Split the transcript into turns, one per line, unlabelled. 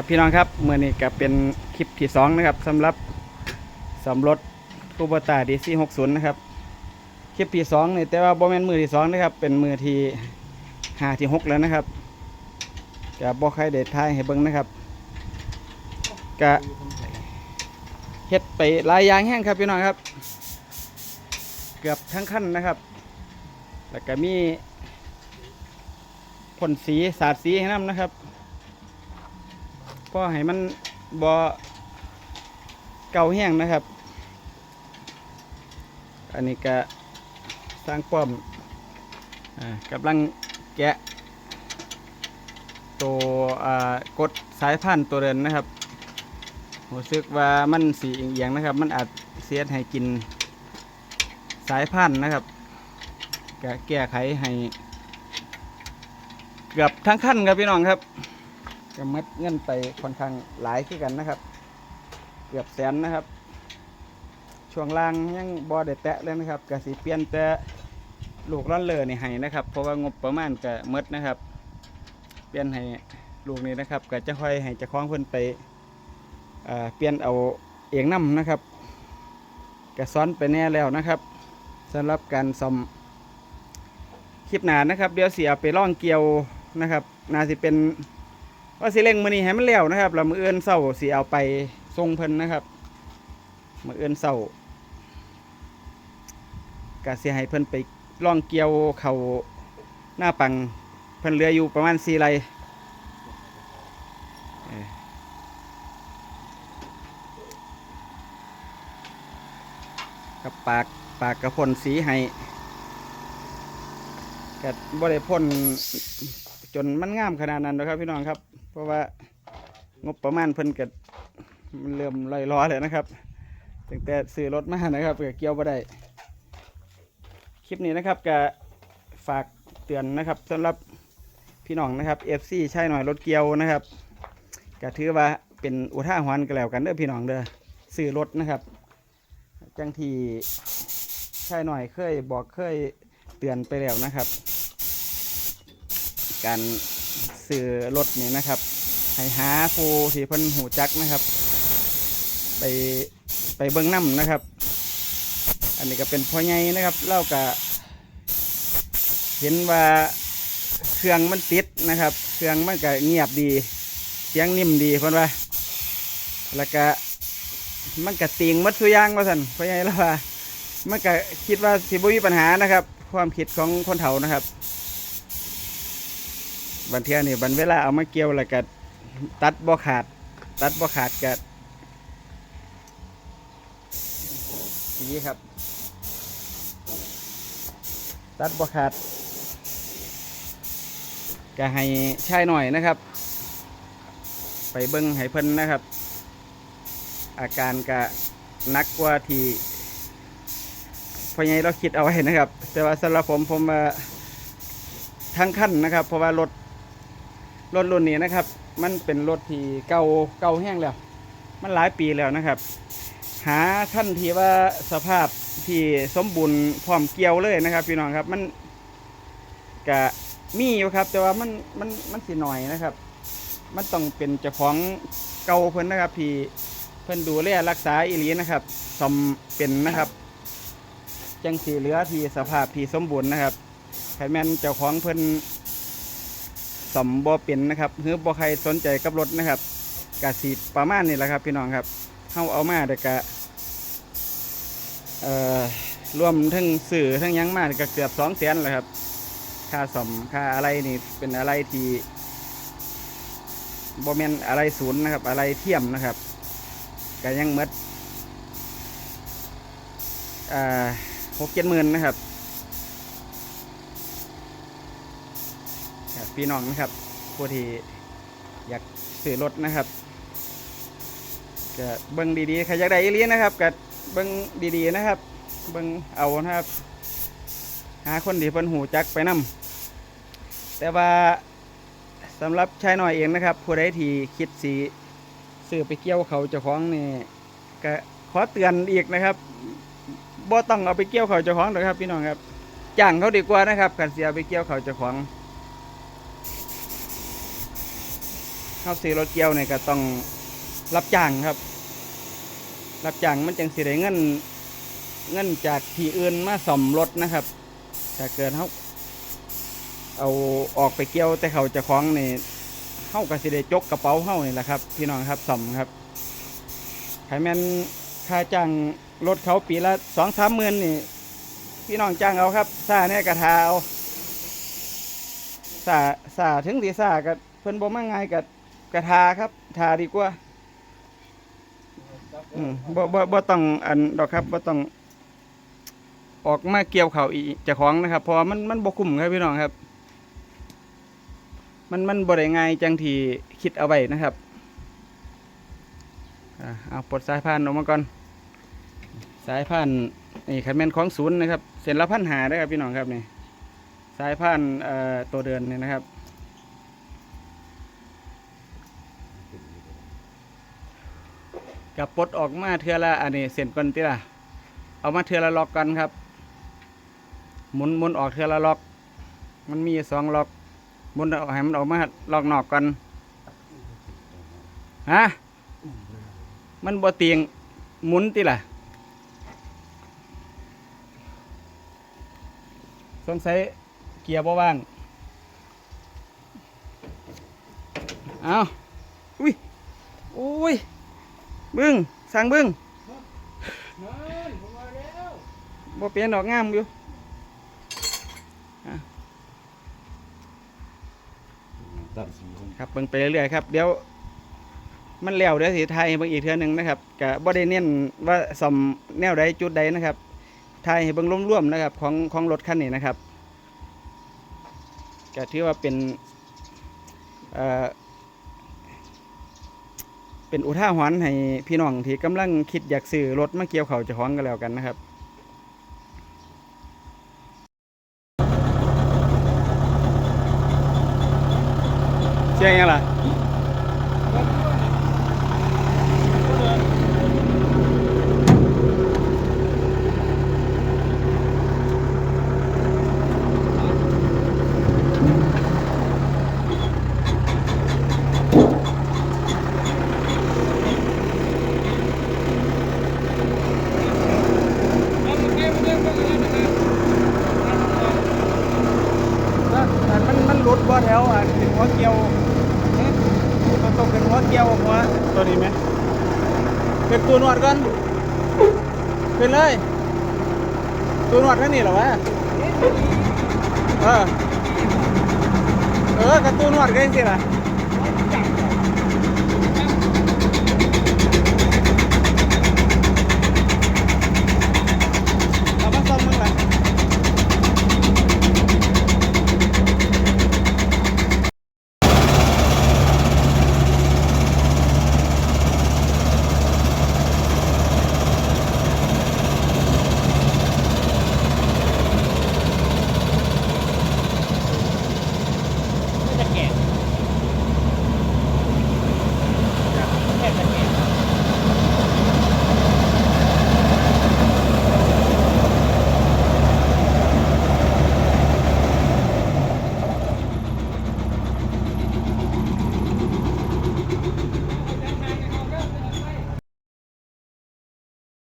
ครับพี่น้องครับเมื่อนี้ก็เป็นคลิปที่สองนะครับสำหรับสำรถคูบตาดีซีหกศูนย์นะครับคลิปที่สองนี่แต่ว่าโบแมนมือที่สองนะครับเป็นมือที่ห้าที่หกแล้วนะครับก็บอกใครเด็ดท้ายให้เบิ้งนะครับก็เฮ็ดไปลายยางแห้งครับพี่น้องครับ เกือบทั้งขั้นนะครับ แล้วก็มีพ่นสีสาดสีให้น้ำนะครับ เพราให้มันบอเก่าแห้งนะครับ อันนี้ก็สร้างป้อมอ่ากำลังแกะ ตัวอ่ากดสายพันธุ์ตัวเดินนะครับรู้สึกว่ามันสีเอียงๆนะครับ มันอาจเสียดให้กินสายพันธุ์นะครับแกะแก้ไขให้เกือบทั้งขั้นครับพี่น้องครับ ก็มัดเงินไปค่อนข้างหลายขึ้นกันนะครับ เกือบแสนนะครับ ช่วงล่างยังบอได้แตะเลยนะครับกระสีเปลี่ยนแต่ลูกร้อนเลอนี่ให้นะครับ เพราะว่างบประมาณก็หมดนะครับ เปลี่ยนให้ลูกนี้นะครับก็จะค่อยให้จะคล้องเพิ่นไปเปลี่ยนเอาเองนํนะครับก็ซ้อนไปแน่แล้วนะครับสำหรับการซ่อมคลิปหนานะครับ เดี๋ยวเสียไปล่องเกียวนะครับ น่าสิเป็น ว่าสิเร่งมือนี้ให้มันแล้วนะครับแล้วมือเอื้นเศร้าสีเอาไปทรงเพิ่นนะครับมือเอื้นเศร้าก็เสียให้เพิ่นไปล่องเกียวเขาหน้าปังเพิ่นเหลืออยู่ประมาณสี่ไรกับปากปากกระพ่นสีให้กับ่ได้พ่น จนมันงามขนาดนั้นนะครับพี่น้องครับ เพราะว่างบประมาณเพิ่นกัมันเริ่มลอยล้อเลยนะครับตั้งแต่ซื้อรถมานะครับก็เกี่ยวบ่ได้คลิปนี้นะครับก็ฝากเตือนนะครับสำหรับพี่น้องนะครับ FC ใช่หน่อยรถเกียวนะครับก็ถือว่าเป็นอุท่าหรณ์กันแล้วกันเด้อพี่น้องเด้อซื้อรถนะครับ จังที่ใช่หน่อยเคยบอกเคยเตือนไปแล้วนะครับ การซื้อรถนี่นะครับให้หาผู้ที่เพิ่นหูจักนะครับ ไปไปเบิ้งน้ำนะครับ อันนี้ก็เป็นพ่อใหญ่นะครับเล่ากับเห็นว่าเครื่องมันติดนะครับ เครื่องมันก็เงียบดีเสียงนิ่มดีเพิ่นว่า แล้วก็มันก็ติงมัดสุอยางว่าสันเพราะไงล่ะว่ามันก็คิดว่าสิบ่มีปัญหานะครับ ความคิดของคนเฒ่านะครับ บันเทียนี่บันเวลาเอามาเกี่ยวแล้วก็ตัดบ่ขาด ตัดบ่ขาดก็สีครับ ตัดบ่ขาดก็ให้ชายหน่อยนะครับ ไปเบิ้งให้เพิ่นนะครับ อาการก็นักกว่าที่พอใหญเราคิดเอาไว้นะครับ แต่ว่าสำหรับผมผมว่าทั้งขั้นนะครับ เพราะว่ารถ รถรุ่นนี้นะครับ มันเป็นรถที่เก่าเก่าแห้งแล้ว มันหลายปีแล้วนะครับ หาขั้นที่ว่าสภาพที่สมบูรณ์พร้อมเกี่ยวเลยนะครับ พี่น้องครับมันกะมีอยู่ครับ แต่ว่ามันมันมันสิหน่อยนะครับ มันต้องเป็นเจ้าของเก่าเพิ่นนะครับที่เพิ่นดูแลรักษาอีหลีนะครับสมเป็นนะครับจังสีเหลือที่สภาพที่สมบูรณ์นะครับใครแม่นเจ้าของเพิ่น สมบ่เป็นนะครับหรือบ่ใครสนใจกับรถนะครับกะสีประมาณนี้แหละครับ พี่น้องครับเฮาเอามาเด็กกะเอ่อรวมทั้งสื่อทั้งยังมาก็เกือบสองแสนแล้วครับ ค่าสมค่าอะไรนี่เป็นอะไรที่บอมเมนอะไรศูนย์นะครับ อะไรเทียมนะครับก็ยังหมดอ่าหกเจ็ดหมื่นนะครับครับ พี่น้องนะครับผู้ที่อยากซื้อรถนะครับก็เบิ้งดีๆใครอยากได้อีลีนะครับก็เบิ้งดีๆนะครับ เบิ้งเอานะครับ หาคนที่เพิ่นหูจักไปนำแต่ว่าสำหรับชายหน่อยเองนะครับ ผู้ใดที่คิดสีซื้อไปเกี่ยวเขาเจ้าของนี่ก็ขอเตือนอีกนะครับบ่ต้องเอาไปเกี่ยวเขาเจ้าของหรอกครับพี่น้องครับจ้างเขาดีกว่านะครับการเสียไปเกี่ยวเขาเจ้าของ เฮเขาซื้อรถเกี่ยวเนี่ยก็ต้องรับจ้างครับ รับจ้างมันจังสิได้เงินเงินจากที่อื่นมาซ่อมรถนะครับถ้าเกิดเขาเอาออกไปเกี่ยวแต่เขาจะคล้องเนี่ยเขาก็สิได้จกกระเป๋าเขานี่แหละครับ พี่น้องครับซ่อมครับใครแม่นค่าจ้างรถเขาปีละสองสามหมื่นนี่ พี่น้องจ้างเอาครับซาเนี่ยกระทาเอาซาซาถึงสีซากับเพิ่นบ่มาง่ายกับ กระทาครับ ทาดีกว่า อืมบ่บ่บ่ต้องอันดอกครับบ่ต้องออกมาเกี่ยวเขาอีเจ้าของนะครับเพราะมันมันบ่คุ้มครับพี่น้องครับ มันมันบ่ได้ง่ายจังที่คิดเอาไว้นะครับเอาปลดสายพานออกมาก่อน สายพานนี่คันแม่นของศูนย์นะครับ เส้นละพันหาได้ครับพี่น้องครับนี่สายพานเอ่อตัวเดินนี่นะครับ กับปลดออกมาเทือละอันนี้เส้นก่อนติล่ะเอามาเทือละล็อกกันครับ หมุนหมุนออกเทือละล็อก มันมีสองล็อกหมุนออกให้มันออกมาล็อกนอกกันฮะมันบ่เตียงหมุนติล่ะสงสัยเกียร์บ่ว่าง เอาอุ้ยอุ้ย บึ้งสั่งบึ้งบ่เปลี่ยนดอกงามอยู่
ค
รับเบิ่งไปเรื่อยๆครับเดี๋ยวมันแล้วเดี๋ยวสิไทยเบิ่งอีกเทื่อหนึงนะครับก็บ่ได้เน้นว่าซ่อมแนวใดจุดใดนะครับไทยให้เบิ่งรวมๆนะครับ ของของรถคันนี้นะครับก็ถือว่าเป็นเอ่อ เป็นอุทาหรณ์ให้พี่น้องที่กำลังคิดอยากซื้อรถมาเกี่ยวเขาจะของกันแล้วกันนะครับเชื่อยังล่ะ แต่มันมันหลุดบ่แถวอะถึงหัวเกี่ยว มันตกถึงหัวเกี่ยวหัวตัวนี้ไหมเป็นตัวนวดกันเป็นเลย ตัวนวดแค่นี้เหรอวะเออเออกับตัวนวดกันสิล่ะ